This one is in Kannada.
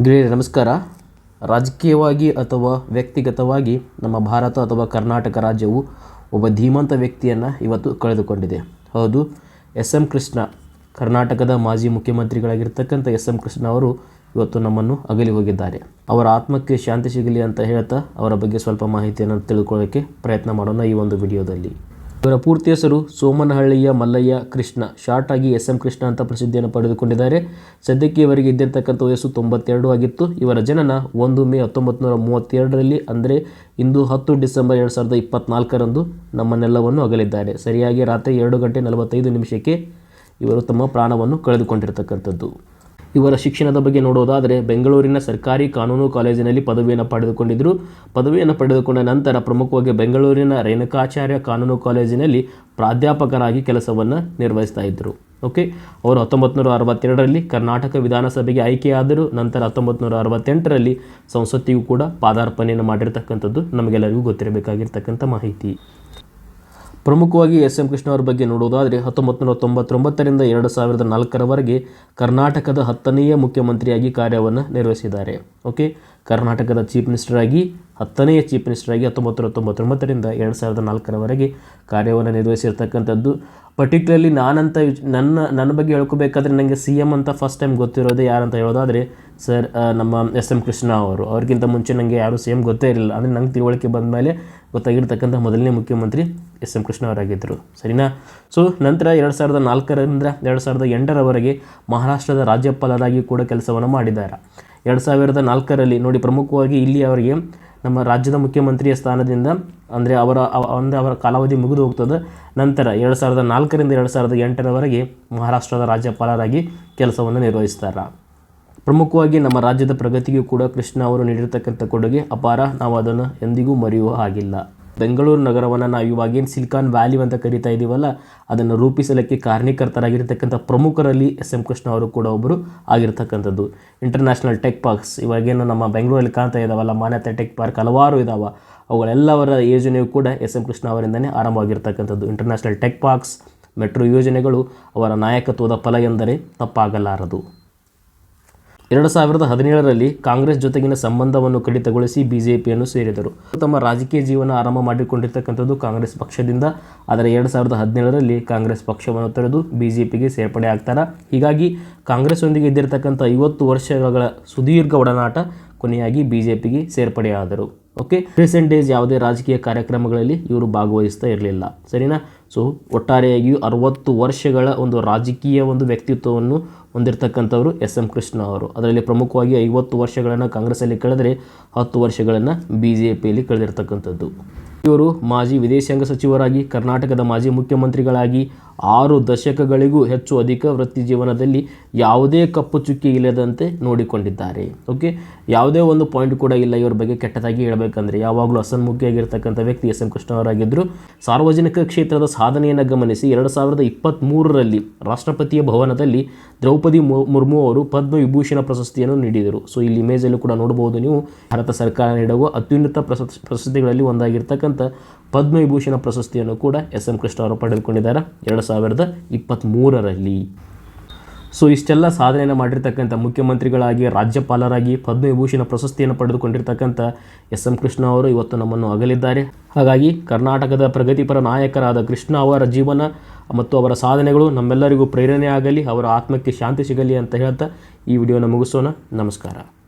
ಗೆಳೆಯರೆ, ನಮಸ್ಕಾರ. ರಾಜಕೀಯವಾಗಿ ಅಥವಾ ವ್ಯಕ್ತಿಗತವಾಗಿ ನಮ್ಮ ಭಾರತ ಅಥವಾ ಕರ್ನಾಟಕ ರಾಜ್ಯವು ಒಬ್ಬ ಧೀಮಂತ ವ್ಯಕ್ತಿಯನ್ನು ಇವತ್ತು ಕಳೆದುಕೊಂಡಿದೆ. ಹೌದು ಎಸ್ ಎಂ ಕೃಷ್ಣ, ಕರ್ನಾಟಕದ ಮಾಜಿ ಮುಖ್ಯಮಂತ್ರಿಗಳಾಗಿರ್ತಕ್ಕಂಥ ಎಸ್ ಎಂ ಕೃಷ್ಣ ಅವರು ಇವತ್ತು ನಮ್ಮನ್ನು ಅಗಲಿ ಹೋಗಿದ್ದಾರೆ. ಅವರ ಆತ್ಮಕ್ಕೆ ಶಾಂತಿ ಸಿಗಲಿ ಅಂತ ಹೇಳ್ತಾ ಅವರ ಬಗ್ಗೆ ಸ್ವಲ್ಪ ಮಾಹಿತಿಯನ್ನು ತಿಳ್ಕೊಳ್ಳೋಕ್ಕೆ ಪ್ರಯತ್ನ ಮಾಡೋಣ ಈ ಒಂದು ವಿಡಿಯೋದಲ್ಲಿ. ಇವರ ಪೂರ್ತಿ ಹೆಸರು ಸೋಮನಹಳ್ಳಿಯ ಮಲ್ಲಯ್ಯ ಕೃಷ್ಣ. ಶಾರ್ಟ್ ಆಗಿ ಎಸ್ ಎಂ ಕೃಷ್ಣ ಅಂತ ಪ್ರಸಿದ್ಧಿಯನ್ನು ಪಡೆದುಕೊಂಡಿದ್ದಾರೆ. ಸದ್ಯಕ್ಕೆ ಇವರಿಗೆ ಇದ್ದಿರ್ತಕ್ಕಂಥ ವಯಸ್ಸು ತೊಂಬತ್ತೆರಡು ಆಗಿತ್ತು. ಇವರ ಜನನ ಒಂದು ಮೇ ಹತ್ತೊಂಬತ್ತು ನೂರ ಮೂವತ್ತೆರಡರಲ್ಲಿ, ಅಂದರೆ ಇಂದು ಹತ್ತು ಡಿಸೆಂಬರ್ ಎರಡು ಸಾವಿರದ ಇಪ್ಪತ್ತ್ನಾಲ್ಕರಂದು ನಮ್ಮನ್ನೆಲ್ಲವನ್ನು ಅಗಲಿದ್ದಾರೆ. ಸರಿಯಾಗಿ ರಾತ್ರಿ ಎರಡು ಗಂಟೆ ನಲವತ್ತೈದು ನಿಮಿಷಕ್ಕೆ ಇವರು ತಮ್ಮ ಪ್ರಾಣವನ್ನು ಕಳೆದುಕೊಂಡಿರ್ತಕ್ಕಂಥದ್ದು. ಇವರ ಶಿಕ್ಷಣದ ಬಗ್ಗೆ ನೋಡೋದಾದರೆ ಬೆಂಗಳೂರಿನ ಸರ್ಕಾರಿ ಕಾನೂನು ಕಾಲೇಜಿನಲ್ಲಿ ಪದವಿಯನ್ನು ಪಡೆದುಕೊಂಡಿದ್ದರು ಪದವಿಯನ್ನು ಪಡೆದುಕೊಂಡ ನಂತರ ಪ್ರಮುಖವಾಗಿ ಬೆಂಗಳೂರಿನ ರೇಣುಕಾಚಾರ್ಯ ಕಾನೂನು ಕಾಲೇಜಿನಲ್ಲಿ ಪ್ರಾಧ್ಯಾಪಕರಾಗಿ ಕೆಲಸವನ್ನು ನಿರ್ವಹಿಸ್ತಾ ಇದ್ದರು ಓಕೆ ಅವರು ಹತ್ತೊಂಬತ್ತು ನೂರ ಅರವತ್ತೆರಡರಲ್ಲಿ ಕರ್ನಾಟಕ ವಿಧಾನಸಭೆಗೆ ಆಯ್ಕೆಯಾದರು. ನಂತರ ಹತ್ತೊಂಬತ್ತು ನೂರ ಅರವತ್ತೆಂಟರಲ್ಲಿ ಸಂಸತ್ತಿಗೂ ಕೂಡ ಪಾದಾರ್ಪಣೆಯನ್ನು ಮಾಡಿರ್ತಕ್ಕಂಥದ್ದು ನಮಗೆಲ್ಲರಿಗೂ ಗೊತ್ತಿರಬೇಕಾಗಿರ್ತಕ್ಕಂಥ ಮಾಹಿತಿ. ಪ್ರಮುಖವಾಗಿ ಎಸ್ ಎಂ ಕೃಷ್ಣ ಅವರ ಬಗ್ಗೆ ನೋಡುವುದಾದರೆ ಹತ್ತೊಂಬತ್ತು ನೂರ ತೊಂಬತ್ತೊಂಬತ್ತರಿಂದ ಎರಡು ಸಾವಿರದ ನಾಲ್ಕರವರೆಗೆ ಕರ್ನಾಟಕದ ಹತ್ತನೆಯ ಮುಖ್ಯಮಂತ್ರಿಯಾಗಿ ಕಾರ್ಯವನ್ನು ನಿರ್ವಹಿಸಿದ್ದಾರೆ. ಓಕೆ ಕರ್ನಾಟಕದ ಚೀಫ್ ಮಿನಿಸ್ಟರ್ ಆಗಿ, ಹತ್ತನೆಯ ಚೀಫ್ ಮಿನಿಸ್ಟರ್ ಆಗಿ ಹತ್ತೊಂಬತ್ತು ತೊಂಬತ್ತೊಂಬತ್ತರಿಂದ ಎರಡು ಸಾವಿರದ ನಾಲ್ಕರವರೆಗೆ ಕಾರ್ಯವನ್ನು ನಿರ್ವಹಿಸಿರ್ತಕ್ಕಂಥದ್ದು. ಪರ್ಟಿಕ್ಯುಲರ್ಲಿ ನಾನಂತ ನನ್ನ ನನ್ನ ಬಗ್ಗೆ ಹೇಳ್ಕೋಬೇಕಾದ್ರೆ ನನಗೆ ಸಿ ಎಂ ಅಂತ ಫಸ್ಟ್ ಟೈಮ್ ಗೊತ್ತಿರೋದೇ ಯಾರಂತ ಹೇಳೋದಾದರೆ ಸರ್ ನಮ್ಮ ಎಸ್ ಎಂ ಕೃಷ್ಣ ಅವರು. ಅವ್ರಿಗಿಂತ ಮುಂಚೆ ನನಗೆ ಯಾರು ಸಿ ಎಂ ಗೊತ್ತೇ ಇರಲಿಲ್ಲ. ಅಂದರೆ ನಂಗೆ ತಿಳುವಳಿಕೆ ಬಂದ ಮೇಲೆ ಗೊತ್ತಾಗಿರ್ತಕ್ಕಂಥ ಮೊದಲನೇ ಮುಖ್ಯಮಂತ್ರಿ ಎಸ್ ಎಂ ಕೃಷ್ಣ ಅವರಾಗಿದ್ದರು ಸರಿನಾ? ಸೊ ನಂತರ ಎರಡು ಸಾವಿರದ ನಾಲ್ಕರಿಂದ ಎರಡು ಸಾವಿರದ ಎಂಟರವರೆಗೆ ಮಹಾರಾಷ್ಟ್ರದ ರಾಜ್ಯಪಾಲರಾಗಿ ಕೂಡ ಕೆಲಸವನ್ನು ಮಾಡಿದ್ದಾರೆ. ಎರಡು ಸಾವಿರದ ನಾಲ್ಕರಲ್ಲಿ ನೋಡಿ ಪ್ರಮುಖವಾಗಿ ಇಲ್ಲಿ ಅವರಿಗೆ ನಮ್ಮ ರಾಜ್ಯದ ಮುಖ್ಯಮಂತ್ರಿಯ ಸ್ಥಾನದಿಂದ ಅಂದರೆ ಅವರ ಅವ- ಅಂದರೆ ಅವರ ಕಾಲಾವಧಿ ಮುಗಿದು ಹೋಗ್ತದೆ. ನಂತರ ಎರಡು ಸಾವಿರದ ನಾಲ್ಕರಿಂದ ಎರಡು ಸಾವಿರದ ಎಂಟರವರೆಗೆ ಮಹಾರಾಷ್ಟ್ರದ ರಾಜ್ಯಪಾಲರಾಗಿ ಕೆಲಸವನ್ನು ನಿರ್ವಹಿಸ್ತಾರೆ. ಪ್ರಮುಖವಾಗಿ ನಮ್ಮ ರಾಜ್ಯದ ಪ್ರಗತಿಗೂ ಕೂಡ ಕೃಷ್ಣ ಅವರು ನೀಡಿರತಕ್ಕಂಥ ಕೊಡುಗೆ ಅಪಾರ. ನಾವು ಅದನ್ನು ಎಂದಿಗೂ ಮರೆಯುವ ಹಾಗಿಲ್ಲ. ಬೆಂಗಳೂರು ನಗರವನ್ನು ನಾವು ಇವಾಗೇನು ಸಿಲಿಕಾನ್ ವ್ಯಾಲಿ ಅಂತ ಕರಿತಾ ಇದ್ದೀವಲ್ಲ ಅದನ್ನು ರೂಪಿಸಲಿಕ್ಕೆ ಕಾರಣೀಕರ್ತರಾಗಿರ್ತಕ್ಕಂಥ ಪ್ರಮುಖರಲ್ಲಿ ಎಸ್ ಎಂ ಕೃಷ್ಣ ಅವರು ಕೂಡ ಒಬ್ಬರು ಆಗಿರ್ತಕ್ಕಂಥದ್ದು. ಇಂಟರ್ನ್ಯಾಷನಲ್ ಟೆಕ್ ಪಾರ್ಕ್ಸ್ ಇವಾಗೇನು ನಮ್ಮ ಬೆಂಗಳೂರಲ್ಲಿ ಕಾಣ್ತಾ ಇದ್ದಾವಲ್ಲ ಮಾನ್ಯತೆ ಟೆಕ್ ಪಾರ್ಕ್ ಹಲವಾರು ಇದ್ದಾವೆ ಅವುಗಳೆಲ್ಲವರ ಯೋಜನೆಯು ಕೂಡ ಎಸ್ ಎಂ ಕೃಷ್ಣ ಅವರಿಂದನೇ ಆರಂಭವಾಗಿರ್ತಕ್ಕಂಥದ್ದು. ಇಂಟರ್ನ್ಯಾಷನಲ್ ಟೆಕ್ ಪಾರ್ಕ್ಸ್ ಮೆಟ್ರೋ ಯೋಜನೆಗಳು ಅವರ ನಾಯಕತ್ವದ ಫಲ ಎಂದರೆ ತಪ್ಪಾಗಲಾರದು. ಎರಡು ಸಾವಿರದ ಹದಿನೇಳರಲ್ಲಿ ಕಾಂಗ್ರೆಸ್ ಜೊತೆಗಿನ ಸಂಬಂಧವನ್ನು ಕಡಿತಗೊಳಿಸಿ ಬಿಜೆಪಿಯನ್ನು ಸೇರಿದರು. ತಮ್ಮ ರಾಜಕೀಯ ಜೀವನ ಆರಂಭ ಮಾಡಿಕೊಂಡಿರ್ತಕ್ಕಂಥದ್ದು ಕಾಂಗ್ರೆಸ್ ಪಕ್ಷದಿಂದ, ಆದರೆ ಎರಡು ಸಾವಿರದ ಹದಿನೇಳರಲ್ಲಿ ಕಾಂಗ್ರೆಸ್ ಪಕ್ಷವನ್ನು ತೊರೆದು ಬಿಜೆಪಿಗೆ ಸೇರ್ಪಡೆ ಆಗ್ತಾರೆ. ಹೀಗಾಗಿ ಕಾಂಗ್ರೆಸ್ನೊಂದಿಗೆ ಇದ್ದಿರತಕ್ಕಂಥ ಐವತ್ತು ವರ್ಷಗಳ ಸುದೀರ್ಘ ಒಡನಾಟ ಕೊನೆಯಾಗಿ ಬಿಜೆಪಿಗೆ ಸೇರ್ಪಡೆಯಾದರು. ಓಕೆ ರೀಸೆಂಟ್ ಡೇಸ್ ಯಾವುದೇ ರಾಜಕೀಯ ಕಾರ್ಯಕ್ರಮಗಳಲ್ಲಿ ಇವರು ಭಾಗವಹಿಸ್ತಾ ಇರಲಿಲ್ಲ. ಸರಿನಾ? ಸೊ ಒಟ್ಟಾರೆಯಾಗಿಯೂ ಅರವತ್ತು ವರ್ಷಗಳ ಒಂದು ರಾಜಕೀಯ ಒಂದು ವ್ಯಕ್ತಿತ್ವವನ್ನು ಹೊಂದಿರತಕ್ಕಂಥವರು ಎಸ್ ಎಂ ಕೃಷ್ಣ ಅವರು. ಅದರಲ್ಲಿ ಪ್ರಮುಖವಾಗಿ ಐವತ್ತು ವರ್ಷಗಳನ್ನು ಕಾಂಗ್ರೆಸ್ಸಲ್ಲಿ ಕಳೆದರೆ ಹತ್ತು ವರ್ಷಗಳನ್ನು ಬಿ ಜೆ ಪಿಯಲ್ಲಿ ಕಳೆದಿರ್ತಕ್ಕಂಥದ್ದು. ಇವರು ಮಾಜಿ ವಿದೇಶಾಂಗ ಸಚಿವರಾಗಿ, ಕರ್ನಾಟಕದ ಮಾಜಿ ಮುಖ್ಯಮಂತ್ರಿಗಳಾಗಿ ಆರು ದಶಕಗಳಿಗೂ ಹೆಚ್ಚು ಅಧಿಕ ವೃತ್ತಿ ಜೀವನದಲ್ಲಿ ಯಾವುದೇ ಕಪ್ಪು ಚುಕ್ಕಿ ಇಲ್ಲದಂತೆ ನೋಡಿಕೊಂಡಿದ್ದಾರೆ. ಓಕೆ ಯಾವುದೇ ಒಂದು ಪಾಯಿಂಟ್ ಕೂಡ ಇಲ್ಲ ಇವರ ಬಗ್ಗೆ ಕೆಟ್ಟದಾಗಿ ಹೇಳಬೇಕಂದ್ರೆ. ಯಾವಾಗಲೂ ಅಸನ್ಮುಖಿಯಾಗಿರ್ತಕ್ಕಂಥ ವ್ಯಕ್ತಿ ಎಸ್ ಎಂ ಕೃಷ್ಣವರಾಗಿದ್ದರು ಸಾರ್ವಜನಿಕ ಕ್ಷೇತ್ರದ ಸಾಧನೆಯನ್ನು ಗಮನಿಸಿ ಎರಡು ಸಾವಿರದ ಇಪ್ಪತ್ತ್ಮೂರರಲ್ಲಿ ರಾಷ್ಟ್ರಪತಿಯ ಭವನದಲ್ಲಿ ದ್ರೌಪದಿ ಮುರ್ಮು ಅವರು ಪದ್ಮವಿಭೂಷಣ ಪ್ರಶಸ್ತಿಯನ್ನು ನೀಡಿದರು. ಸೊ ಇಲ್ಲಿ ಇಮೇಜಲ್ಲೂ ಕೂಡ ನೋಡಬಹುದು ನೀವು. ಭಾರತ ಸರ್ಕಾರ ನೀಡುವ ಅತ್ಯುನ್ನತ ಪ್ರಶಸ್ ಪ್ರಶಸ್ತಿಗಳಲ್ಲಿ ಒಂದಾಗಿರ್ತಕ್ಕಂಥ ಪದ್ಮವಿಭೂಷಣ ಪ್ರಶಸ್ತಿಯನ್ನು ಕೂಡ ಎಸ್ ಎಂ ಕೃಷ್ಣ ಅವರು ಪಡೆದುಕೊಂಡಿದ್ದಾರೆ. ಎರಡು ಸಾವಿರದ ಇಪ್ಪತ್ತ್ಮೂರರಲ್ಲಿ ಸೊ ಇಷ್ಟೆಲ್ಲ ಸಾಧನೆಯನ್ನು ಮಾಡಿರ್ತಕ್ಕಂಥ ಮುಖ್ಯಮಂತ್ರಿಗಳಾಗಿ, ರಾಜ್ಯಪಾಲರಾಗಿ ಪದ್ಮವಿಭೂಷಣ ಪ್ರಶಸ್ತಿಯನ್ನು ಪಡೆದುಕೊಂಡಿರ್ತಕ್ಕಂಥ ಎಸ್ ಎಂ ಕೃಷ್ಣ ಅವರು ಇವತ್ತು ನಮ್ಮನ್ನು ಅಗಲಿದ್ದಾರೆ. ಹಾಗಾಗಿ ಕರ್ನಾಟಕದ ಪ್ರಗತಿಪರ ನಾಯಕರಾದ ಕೃಷ್ಣ ಅವರ ಜೀವನ ಮತ್ತು ಅವರ ಸಾಧನೆಗಳು ನಮ್ಮೆಲ್ಲರಿಗೂ ಪ್ರೇರಣೆ ಆಗಲಿ, ಅವರ ಆತ್ಮಕ್ಕೆ ಶಾಂತಿ ಸಿಗಲಿ ಅಂತ ಹೇಳ್ತಾ ಈ ವಿಡಿಯೋನ ಮುಗಿಸೋಣ. ನಮಸ್ಕಾರ.